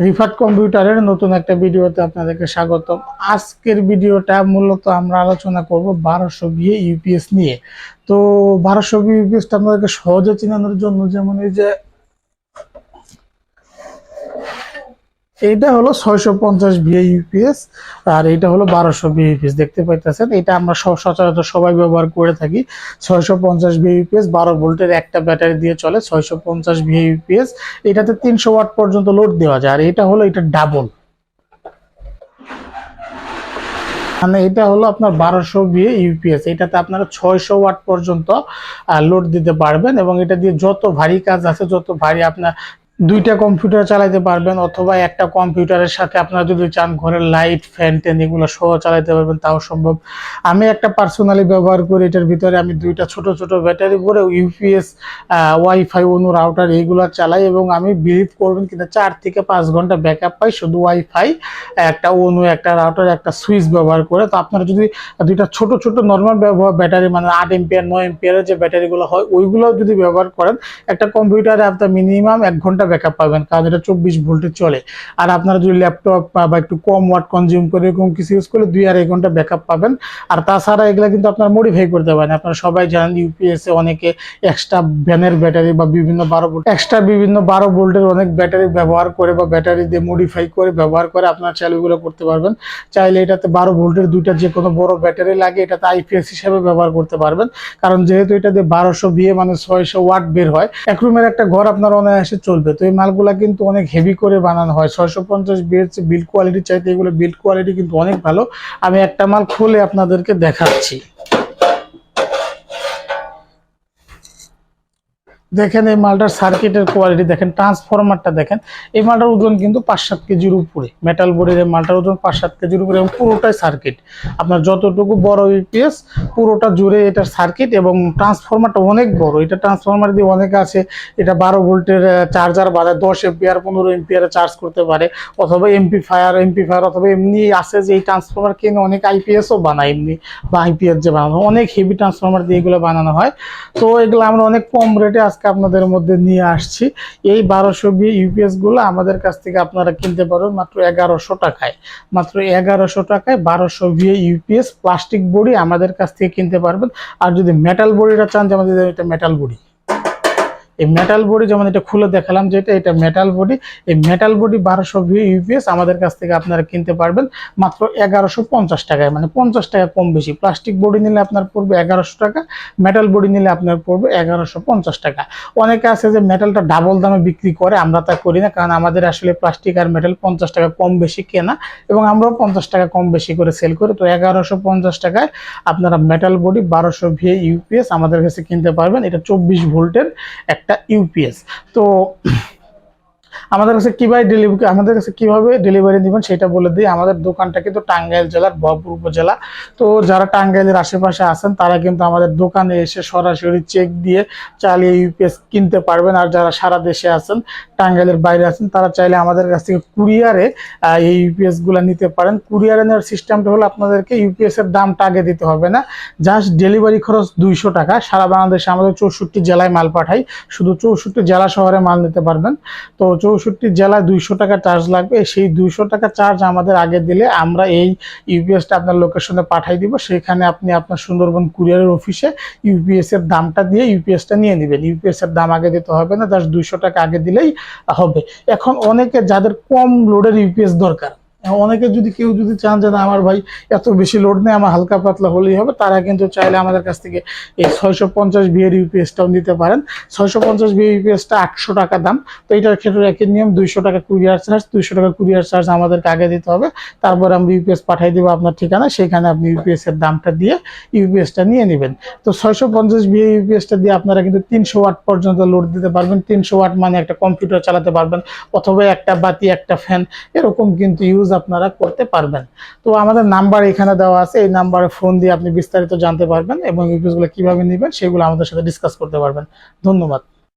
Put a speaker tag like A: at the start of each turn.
A: রিফাত কম্পিউটারের নতুন একটা ভিডিওতে আপনাদেরকে স্বাগতম। আজকের ভিডিওটা মূলত আমরা আলোচনা করব বারোশো বিয়ে ইউপিএস নিয়ে। তো বারোশো বিয়ে ইউপিএসটা আপনাদেরকে সহজে চিনানোর জন্য যেমন এই যে এইটা হলো ছয়শো পঞ্চাশ বিয়ে ইউপিএস আর এটা হলো বারোশো ইউপিএস দেখতে পাইতেছেন, এটা আমরা সচরাচর সবাই ব্যবহার করে থাকি। ছয়শো পঞ্চাশ ইউপিএস বারো ভোল্টের একটা ব্যাটারি দিয়ে চলে ছয়শো পঞ্চাশ বিয়ে ইউপিএস এটাতে তিনশো ওয়াট পর্যন্ত লোড দেওয়া যায়, আর এটা হলো এটা ডাবল। মানে এটা হলো আপনার বারোশো বিয়ে ইউপিএস এটাতে আপনারা ছয়শো ওয়াট পর্যন্ত লোড দিতে পারবেন। এবং এটা দিয়ে যত ভারী কাজ আছে, যত ভারী আপনার দুইটা কম্পিউটার চালাতে পারবেন অথবা একটা কম্পিউটারের সাথে আপনারা যদি চান ঘরের লাইট ফ্যান ট্যান এগুলো সহ চালাতে পারবেন, তাও সম্ভব। আমি একটা পার্সোনালি ব্যবহার করি, এটার ভিতরে আমি দুইটা ছোট ছোট ব্যাটারি করে ইউপিএস ওয়াইফাই অনু রাউটার এইগুলো চালাই এবং আমি বিলিভ করবেন কিনা, চার থেকে পাঁচ ঘণ্টা ব্যাকআপ পাই, শুধু ওয়াইফাই একটা অনু একটা রাউটার একটা সুইচ ব্যবহার করে। তো আপনারা যদি দুইটা ছোট ছোট নর্মাল ব্যবহার ব্যাটারি মানে আট এম্পিয়ার নয় এম্পিয়ারের যে ব্যাটারিগুলো হয়, ওইগুলো যদি ব্যবহার করেন, একটা কম্পিউটারে আপনার মিনিমাম এক ঘণ্টা ব্যাকআপ পাবেন, কারণ এটা চব্বিশ ভোল্টে চলে। আর আপনারা যদি ল্যাপটপ বা একটু কম ওয়াট কনজিউম করে এরকম কিছু ইউজ করলে দুই আড়াই ঘণ্টা ব্যাকআপ পাবেন। আর তাছাড়া এগুলো কিন্তু আপনারা মডিফাই করতে পারেন। আপনারা সবাই জানেন ইউপিএস অনেকে এক্সট্রা ভ্যানের ব্যাটারি বা বিভিন্ন বারো ভোল্ট এক্সট্রা বিভিন্ন বারো ভোল্টের অনেক ব্যাটারি ব্যবহার করে বা ব্যাটারি দিয়ে মডিফাই করে ব্যবহার করে আপনারা চাইলে করতে পারবেন। চাইলে এটাতে বারো ভোল্টের দুইটা যে কোনো বড় ব্যাটারি লাগে, এটাতে আইপিএস হিসেবে ব্যবহার করতে পারবেন। কারণ যেহেতু এটা দিয়ে বারোশো বিয়ে মানে ছয়শো ওয়াট বের হয়, এক রুমের একটা ঘর আপনার অনায়াসে চলবে। তো এই মালগুলা কিন্তু অনেক হেভি করে বানানো হয়। ছয়শো পঞ্চাশ বিয়ের বিল্ড কোয়ালিটি চাইতে এগুলো বিল্ড কোয়ালিটি কিন্তু অনেক ভালো। আমি একটা মাল খুলে আপনাদেরকে দেখাচ্ছি। দেখেন এই মালটার সার্কিটের কোয়ালিটি দেখেন ট্রান্সফরমারটা দেখেন, এই মালটার ওজন কিন্তু পাঁচ সাত কেজির উপরে। মেটাল বোর্ডের এই মালটার ওজন পাঁচ সাত কেজির উপরে এবং পুরোটাই সার্কিট আপনার যতটুকু বড় ইউপিএস পুরোটা জুড়ে এটার সার্কিট এবং ট্রান্সফরমারটা অনেক বড়। এটা ট্রান্সফরমার দিয়ে অনেক আছে, এটা বারো ভোল্টের চার্জার বাড়ায় দশ এম্পিয়ার পনেরো এম্পিয়ারে চার্জ করতে পারে, অথবা এমপি ফায়ার এমপি ফায়ার অথবা এমনি আছে যে এই ট্রান্সফরমার কিনে অনেক আইপিএসও বানায় এমনি, বা আইপিএস যে বানানো অনেক হেভি ট্রান্সফরমার দিয়ে এগুলো বানানো হয়। তো এগুলো আমরা অনেক কম রেটে আজকে আপনাদের মধ্যে নিয়ে আসছি। এই বারোশো বি ইউপিএসগুলো আমাদের কাছ থেকে আপনারা কিনতে পারবেন মাত্র এগারোশো টাকায়। মাত্র এগারোশো টাকায় বারোশো বি ইউপিএস প্লাস্টিক বডি আমাদের কাছ থেকে কিনতে পারবেন। আর যদি মেটাল বডিটা চান যে আমাদের এটা মেটাল বডি। এই মেটাল বডি যেমন এটা খুলে দেখালাম যেটা এটা এটা মেটাল বডি এই মেটাল বডি বারোশো ইউপিএস আমাদের কাছ থেকে আপনারা কিনতে পারবেন মাত্র এগারোশো পঞ্চাশ টাকায়। মানে পঞ্চাশ টাকা কম বেশি। প্লাস্টিক বডি নিলে আপনার পড়বে এগারোশো টাকা মেটাল বডি নিলে আপনার পড়বে এগারোশো পঞ্চাশ টাকা। অনেকে আছে যে মেটালটা ডাবল দামে বিক্রি করে, আমরা তা করি না, কারণ আমাদের আসলে প্লাস্টিক আর মেটাল পঞ্চাশ টাকা কম বেশি কেনা, এবং আমরাও পঞ্চাশ টাকা কম বেশি করে সেল করি। তো এগারোশো পঞ্চাশ টাকায় আপনারা মেটাল বডি বারোশো ভিএ ইউপিএস আমাদের কাছে কিনতে পারবেন। এটা চব্বিশ ভোল্টের একটা ইউপিএস তো আমাদের কাছে কীভাবে ডেলিভারি আমাদের কাছে কীভাবে ডেলিভারি দিবেন সেটা বলে দিই। আমাদের দোকানটা কিন্তু টাঙ্গাইল জেলার বহরপুর উপজেলা। তো যারা টাঙ্গাইলের আশেপাশে আছেন, তারা কিন্তু আমাদের দোকানে এসে সরাসরি চেক দিয়ে চালিয়ে ইউপিএস কিনতে পারবেন। আর যারা সারা দেশে আছেন, টাঙ্গাইলের বাইরে আছেন, তারা চাইলে আমাদের কাছ থেকে কুরিয়ারে এই ইউপিএসগুলা নিতে পারেন। কুরিয়ারে নেওয়ার সিস্টেমটা হলো আপনাদেরকে ইউপিএস এর দামটা আগে দিতে হবে না। জাস্ট ডেলিভারি খরচ দুইশো টাকা। সারা বাংলাদেশে আমাদের চৌষট্টি জেলায় মাল পাঠাই। শুধু চৌষট্টি জেলা শহরে মাল নিতে পারবেন। তো চৌষট্টি জেলায় দুইশো টাকা চার্জ লাগবে। সেই দুইশো টাকা চার্জ আমাদের আগে দিলে আমরা এই ইউপিএসটা আপনার লোকেশনে পাঠাই দিব। সেখানে আপনি আপনার সুন্দরবন কুরিয়ারের অফিসে ইউপিএস এর দামটা দিয়ে ইউপিএসটা নিয়ে নেবেন। ইউপিএস এর দাম আগে দিতে হবে না জাস্ট দুইশো টাকা আগে দিলেই হবে। এখন অনেকে যাদের কম লোডের ইউপিএস দরকার অনেকে যদি কেউ যদি চান যে না, আমার ভাই এত বেশি লোড নেই আমার হালকা পাতলা হলেই হবে, তারা কিন্তু চাইলে আমাদের কাছ থেকে এই ছয়শো পঞ্চাশ বিয়ের ইউপিএসটাও নিতে পারেন। ছয়শো পঞ্চাশ বিয়ের ইউপিএসটা আটশো টাকা দাম, তো এটার ক্ষেত্রে একই নিয়ম, দুইশো টাকা কুরিয়ার চার্জ দুইশো টাকা কুরিয়ার চার্জ আমাদেরকে আগে দিতে হবে। তারপর আমরা ইউপিএস পাঠিয়ে দেবো আপনার ঠিকানা, সেখানে আপনি ইউপিএস এর দামটা দিয়ে ইউপিএসটা নিয়ে নেবেন। তো ছয়শো পঞ্চাশ বিয়ে ইউপিএসটা দিয়ে আপনারা কিন্তু তিনশো ওয়াট পর্যন্ত লোড দিতে পারবেন। তিনশো ওয়াট মানে একটা কম্পিউটার চালাতে পারবেন, অথবা একটা বাতি, একটা ফ্যান এরকম কিন্তু ইউজ আপনারা করতে পারবেন। তো আমাদের নাম্বার এখানে দেওয়া আছে, এই নাম্বারে ফোন দিয়ে আপনি বিস্তারিত জানতে পারবেন এবং ইউপিএসগুলো কীভাবে নেবেন সেগুলো আমাদের সাথে ডিসকাস করতে পারবেন। ধন্যবাদ।